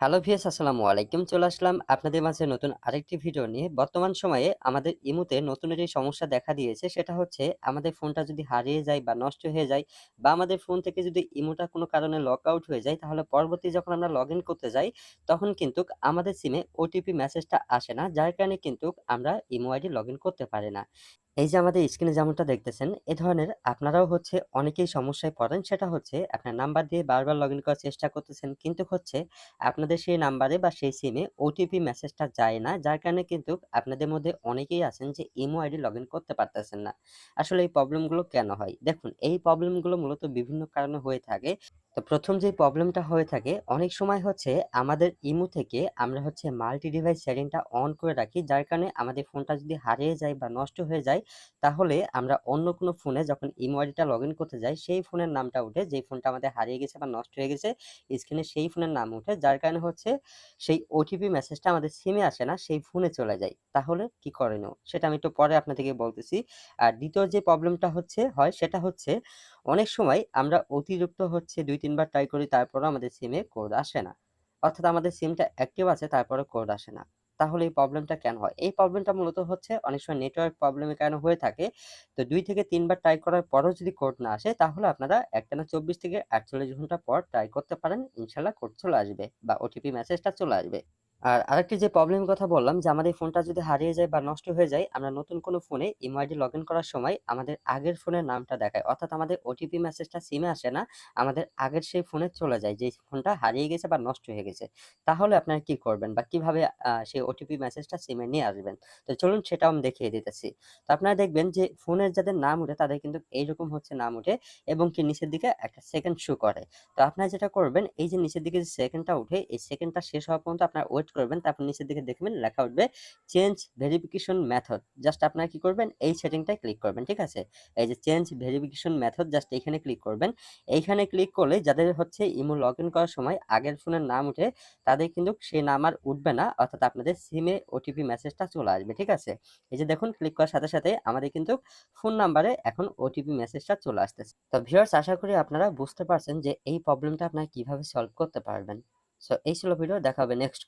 Hello viewers আসসালামু আলাইকুম। চলে আসলাম আপনাদের মাঝে নতুন আরেকটি ভিডিও নিয়ে। বর্তমান সময়ে আমাদের ইমোতে নতুন একটি সমস্যা দেখা দিয়েছে, সেটা হচ্ছে আমাদের ফোনটা যদি হারিয়ে যায় বা নষ্ট হয়ে যায় বা আমাদের ফোন থেকে যদি ইমোটা কোনো কারণে লক আউট হয়ে যায়, তাহলে পরবর্তী যখন আমরা লগইন করতে যাই, তখন কিন্তু আমাদের সিমে ওটিপি মেসেজটা আসে না। যার কারণে কিন্তু আমরা ইমো আইডি লগইন করতে পারি না। এই যে আমাদের স্ক্রিনে যেমনটা দেখতেছেন, এ ধরনের আপনারাও হচ্ছে অনেকেই সমস্যায় পড়েন। সেটা হচ্ছে আপনার নাম্বার দিয়ে বারবার লগইন করার চেষ্টা করতেছেন। কিন্তু হচ্ছে আপনাদের সেই নাম্বারে বা সেই সিমে ওটিপি মেসেজটা যায় না। যার কারণে কিন্তু আপনাদের মধ্যে অনেকেই আছেন যে ইমো আইডি লগইন করতে পারতেছেন না। আসলে এই প্রবলেমগুলো কেন হয়? দেখুন এই প্রবলেমগুলো মূলত বিভিন্ন কারণে হয়ে থাকে। তো প্রথম যে প্রবলেমটা হয়ে থাকে অনেক সময় হচ্ছে আমাদের ইমো থেকে আমরা হচ্ছে মাল্টি ডিভাইস সেটিংটা অন করে রাখি। যার কারণে আমাদের ফোনটা যদি হারিয়ে যায় বা নষ্ট হয়ে যায় তাহলে আমরা অন্য কোনো ফোনে যখন ইমো আইডিটা লগইন করতে যাই, সেই ফোনের নামটা উঠে, যেই ফোনটা আমাদের হারিয়ে গেছে বা নষ্ট হয়ে গেছে স্ক্রিনে সেই ফোনের নাম উঠে, যার কারণে হচ্ছে সেই ওটিপি মেসেজটা আমাদের সিমে আসে না, সেই ফোনে চলে যায়। তাহলে কি করণীয়? সেটা আমি একটু পরে আপনাদেরকে বলতেছি। আর দ্বিতীয় যে প্রবলেমটা হচ্ছে, হয় সেটা হচ্ছে অনেক সময় আমরা অতিরিক্ত হচ্ছে দুই, তিনবার ট্রাই করি, তারপরও আমাদের সিমে কোড আসে না। অর্থাৎ আমাদের সিমটা অ্যাক্টিভ আছে, তারপরেও কোড আসে না। তাহলে এই প্রবলেমটা কেন হয়? এই প্রবলেমটা মূলত হচ্ছে অনেক সময় নেটওয়ার্ক প্রবলেমের কারণে হয়ে থাকে। তো দুই থেকে তিনবার ট্রাই করার পরও যদি কোড না আসে, তাহলে আপনারা একটানা ২৪ থেকে ৪৮ ঘণ্টা পর ট্রাই করতে পারেন। ইনশাল্লাহ কোড চলে আসবে বা ওটিপি মেসেজটা চলে আসবে। আর আরেকটি যে প্রবলেমের কথা বললাম যে, আমাদের ফোনটা যদি হারিয়ে যায় বা নষ্ট হয়ে যায়, আমরা নতুন কোনো ফোনে ইমো লগ লগইন করার সময় আমাদের আগের ফোনের নামটা দেখায়। অর্থাৎ আমাদের ওটিপি মেসেজটা সিমে আসে না। আমাদের আগের সেই ফোনে চলে যায় যে ফোনটা হারিয়ে গেছে বা নষ্ট হয়ে গেছে। তাহলে আপনারা কি করবেন বা কীভাবে সেই ওটিপি মেসেজটা সিমে নিয়ে আসবেন? তো চলুন সেটাও আমি দেখিয়ে দিতেছি। তো আপনারা দেখবেন যে ফোনের যাদের নাম উঠে তাদের কিন্তু এইরকম হচ্ছে নাম উঠে এবং কি নিচের দিকে একটা সেকেন্ড শো করে। তো আপনারা যেটা করবেন, এই যে নিচের দিকে যে সেকেন্ডটা উঠে এই সেকেন্ডটা শেষ হওয়া পর্যন্ত আপনার ওয়েট করবেন। তারপর নিচের দিকে দেখবেন লেখা উঠবে চেঞ্জ ভেরিফিকেশন মেথড। জাস্ট আপনারা কি করবেন এই সেটিংটায় ক্লিক করবেন। ঠিক আছে? এই যে চেঞ্জ ভেরিফিকেশন মেথড জাস্ট এইখানে ক্লিক করবেন। এইখানে ক্লিক করলে যাদের হচ্ছে ইমো লগইন করার সময় আগের ফোনের নাম উঠে তাদের কিন্তু সেই নাম আর উঠবে না। অর্থাৎ আপনাদের সিমে ওটিপি মেসেজটা চলে আসবে। ঠিক আছে? এই যে দেখুন ক্লিক করার সাথে, সাথে আমাদের কিন্তু ফোন নাম্বারে এখন ওটিপি মেসেজটা চলে আসতেছে। তো ভিউয়ার্স আশা করি আপনারা বুঝতে পারছেন যে এই প্রবলেমটা আপনারা কীভাবে সলভ করতে পারবেন। সো এই ছিল ভিডিও দেখা হবে নেক্সট